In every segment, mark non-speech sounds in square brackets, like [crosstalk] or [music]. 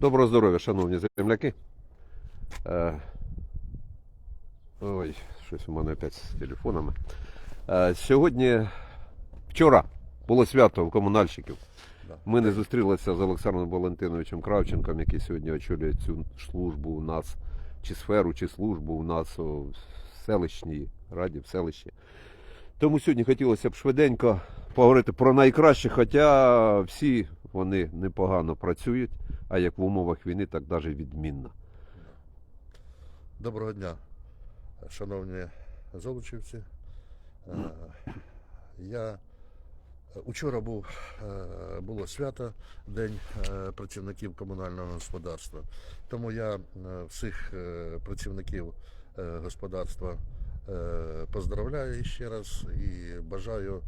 Доброго здоров'я, шановні земляки. Е, ой, щось у мене опять з телефонами. Е, сьогодні, вчора було свято у комунальщиків. Ми не зустрілися з Олександром Валентиновичем Кравченком, який сьогодні очолює цю службу у нас, чи сферу, чи службу у нас у селищній раді, в селищі. Тому сьогодні хотілося б швиденько поговорити про найкраще, хоча всі вони непогано працюють, а як в умовах війни, так навіть відмінно. Доброго дня, шановні золочівці. Е, Я учора був е, було свято День е, працівників комунального господарства. Тому я всіх працівників господарства поздравляю ще раз і бажаю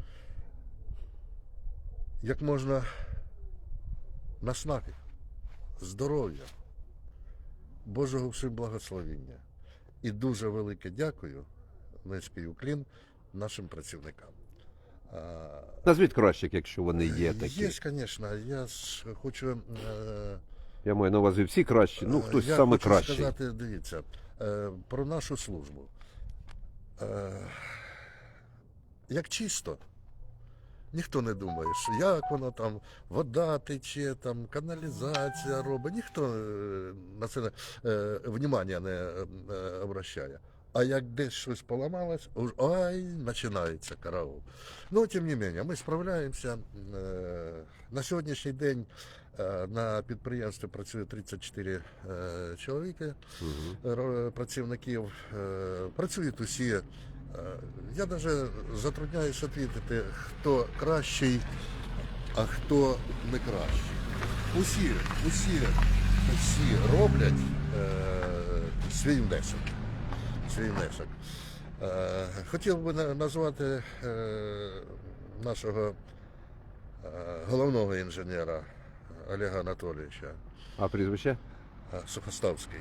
як можна наснаги, здоров'я, Божого всім благословіння. І дуже велике дякую, низький уклін нашим працівникам. Назвіть кращих, якщо вони є такі. Є, звісно, я ж хочу. е, Я маю на увазі всі кращі, ну е, хтось я саме хочу кращий. сказати, дивіться, е, про нашу службу. Е, Як чисто, ніхто не думає, що як воно там, вода тече, там, каналізація робить, ніхто е, на це е, внимання не е, обращає. А як десь щось поламалось, уж ай, починається караул. Ну, тим не менше, ми справляємося. На сьогоднішній день на підприємстві працює 34 е, чоловіки, ро- працівників. Працюють усі. Е, Я навіть затрудняюсь відповідати, хто кращий, а хто не кращий. Усі, усі, всі роблять е, свій внесок. Свій внесок. Е, хотів би назвати е, нашого е, головного інженера Олега Анатолійовича А прізвище? е, Сухоставський.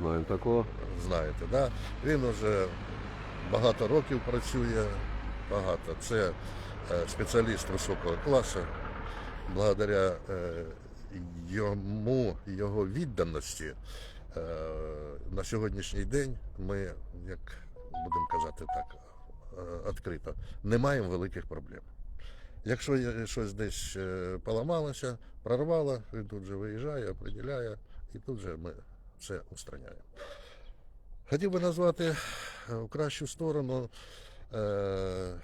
Знаємо такого. Знаєте, да? він вже багато років працює, багато. Це е, спеціаліст високого класу. Благодаря е, йому, його відданості е, на сьогоднішній день ми, як будемо казати так, відкрито, не маємо великих проблем. Якщо щось десь поламалося, прорвало, він тут же виїжджає, определяє, і тут же ми все устраняємо. Хотів би назвати е, в кращу сторону е,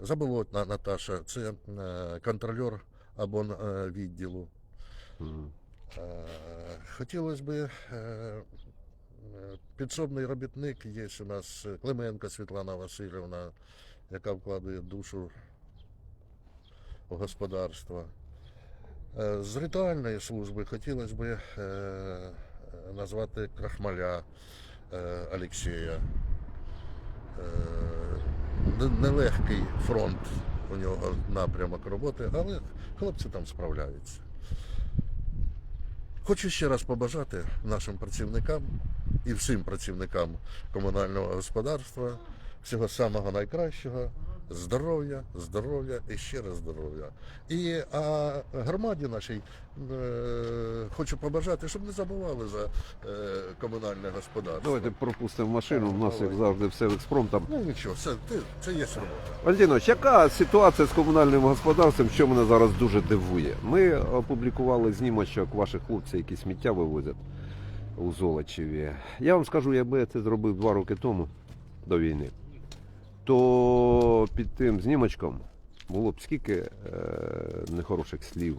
Заболотна Наташа, це е, контролер або е, відділу. Е, Хотілося б е, е, підсобний робітник є у нас е, Клименко Світлана Васильівна, яка вкладає душу у господарство. Е, З ритуальної служби хотілося б е, назвати Крахмаля е, Олексія. Е, не- Нелегкий фронт у нього напрямок роботи, але хлопці там справляються. Хочу ще раз побажати нашим працівникам і всім працівникам комунального господарства всього самого найкращого, здоров'я, здоров'я і ще раз здоров'я. І а громаді нашій е, хочу побажати, щоб не забували за е, комунальне господарство. Давайте пропустимо машину. У нас, як завжди, все в експромтом. Ну нічого, це, це, це є робота. Валентинович, яка ситуація з комунальним господарством, що мене зараз дуже дивує? Ми опублікували знімочок ваших хлопців, які сміття вивозять у Золочеві. Я вам скажу, якби я це зробив два роки тому до війни, то під тим знімочком було б скільки е, нехороших слів.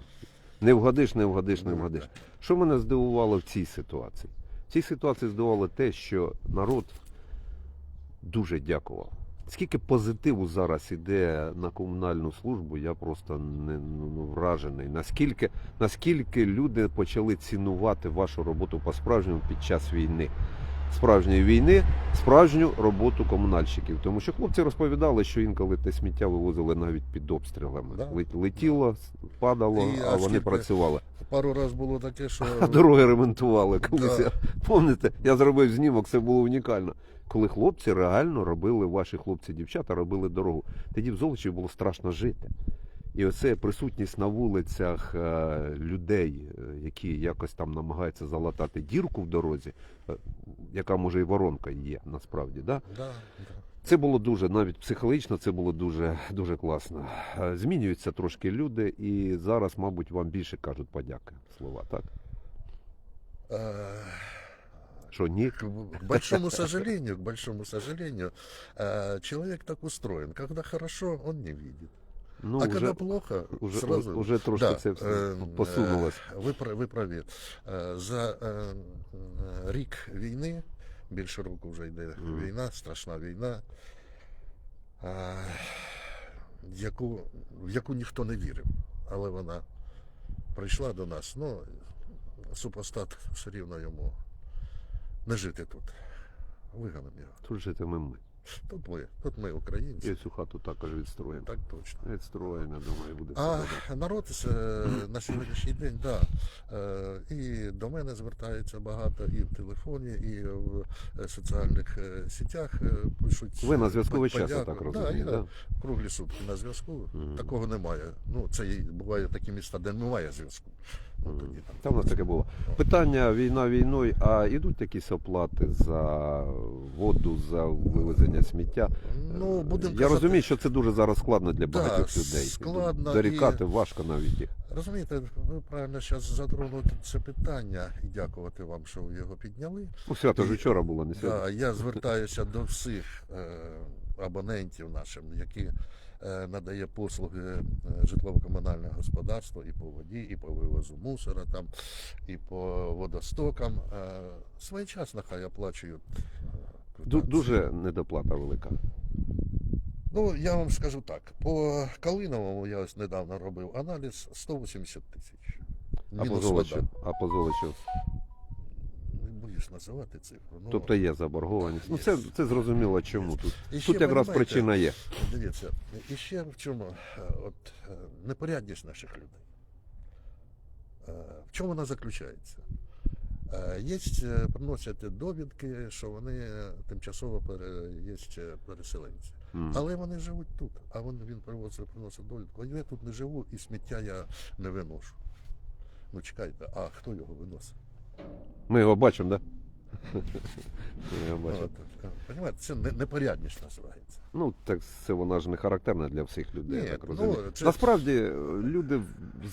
Не вгодиш, не вгодиш, не вгодиш. Що мене здивувало в цій ситуації? В цій ситуації здивувало те, що народ дуже дякував. Скільки позитиву зараз іде на комунальну службу, я просто не ну, ну, вражений. Наскільки, наскільки люди почали цінувати вашу роботу по-справжньому під час війни, справжньої війни, справжню роботу комунальщиків. Тому що хлопці розповідали, що інколи те сміття вивозили навіть під обстрілами. Да. Лет- Летіло, падало, І, а вони працювали. Пару разів було таке, що [laughs] А дороги ремонтували колись. Да. Я, Помните, я зробив знімок, це було унікально. Коли хлопці реально робили, ваші хлопці, дівчата робили дорогу. Тоді в Золочі було страшно жити. І оце присутність на вулицях е, людей, е, які якось там намагаються залатати дірку в дорозі, е, яка може і воронка є насправді. Да? Да, да. Це було дуже, навіть психологічно, це було дуже, дуже класно. Змінюються трошки люди, і зараз, мабуть, вам більше кажуть подяки слова, так? Що ні? К большому сожалению, к большому сожалению, человек так устроен. Когда хорошо, он не видит. Ну, а вже, когда плохо, уже, сразу... уже трошки Да, це все е, посунулось. Ви, ви праві. За е, рік війни, більше року вже йде Мгм. війна, страшна війна, яку, в яку ніхто не вірив. Але вона прийшла до нас. Ну, супостат все рівно йому не жити тут. Виганемо його. Тут житиме ми. Тут ми, тут ми І українці. цю хату також відстроїмо. Так точно. Відстроїмо, я думаю, буде А добре. народ е, на сьогоднішній день, да, е, і до мене звертається багато, і в телефоні, і в е, соціальних сітях пишуть. Ви на зв'язку час, я так Да, розумію. я Да? круглі сутки на зв'язку. Мгм. Такого немає. Ну, це буває такі міста, де немає зв'язку. Там. У нас таке було. Питання війна війною, а йдуть якісь оплати за воду, за вивезення сміття. Ну, будемо Я казати, розумію, що це дуже зараз складно для багатьох людей. складно Дорікати і- важко навіть їх. Розумієте, ви правильно зараз затронули це питання і дякувати вам, що ви його підняли. Ну, свято ж вчора було, не. Да, я звертаюся до всіх е, абонентів нашим, які е, надає послуги е, житлово-комунального господарства і по воді, і по вивозу мусора, там, і по водостокам. Е, своєчасно хай оплачують. е, Ду- квитанції. Дуже недоплата велика. Ну, я вам скажу так, по Калиновому я ось недавно робив аналіз 180 тисяч. А по золочу, а по золочу. Не боюсь називати цифру. Ну, Тобто є заборгованість. Ну це, це зрозуміло чому тут. І ще, Тут якраз причина є. Дивіться, і ще в чому е, от, е, непорядність наших людей. Е, В чому вона заключається? Є, приносять довідки, що вони тимчасово є переселенці. Але вони живуть тут. А він, він привозить, приносить довідку. Я тут не живу і сміття я не виношу. Ну чекайте, а хто його виносить? Ми його бачимо, так? Да? Ми його бачимо. От, е, Понімаєте, це непорядність називається. Ну, так це вона ж не характерна для всіх людей, Ні, я так ну, розумію. це- Насправді е, люди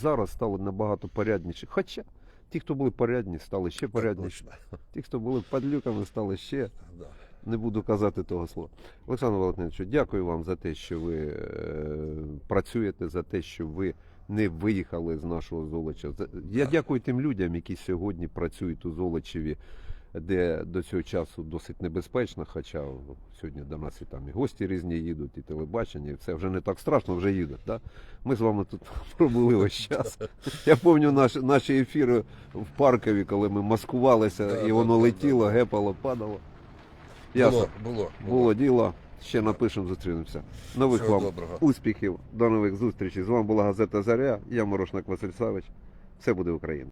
зараз стали набагато порядніші. Хоча ті, хто були порядні, стали ще порядніші. Ті, хто були падлюками, стали ще. Да. Не буду казати того слова. Олександр Валентиновичу, дякую вам за те, що ви е, працюєте, за те, що ви не виїхали з нашого Золоча. Я Так. дякую тим людям, які сьогодні працюють у Золочеві, де до цього часу досить небезпечно, хоча сьогодні до нас і там і гості різні їдуть, і телебачення, і все вже не так страшно, вже їдуть. Да? Ми з вами тут [laughs] пробули весь [laughs] час. Я пам'ятаю наш, наші ефіри в Паркові, коли ми маскувалися, і воно летіло, гепало, падало. Ясно. Було, було, Було діло. Ще напишемо, зустрінемося. Нових Всього вам доброго. успіхів, до нових зустрічей. З вами була газета Заря. Я Морошник Василь Савич. Все буде Україна.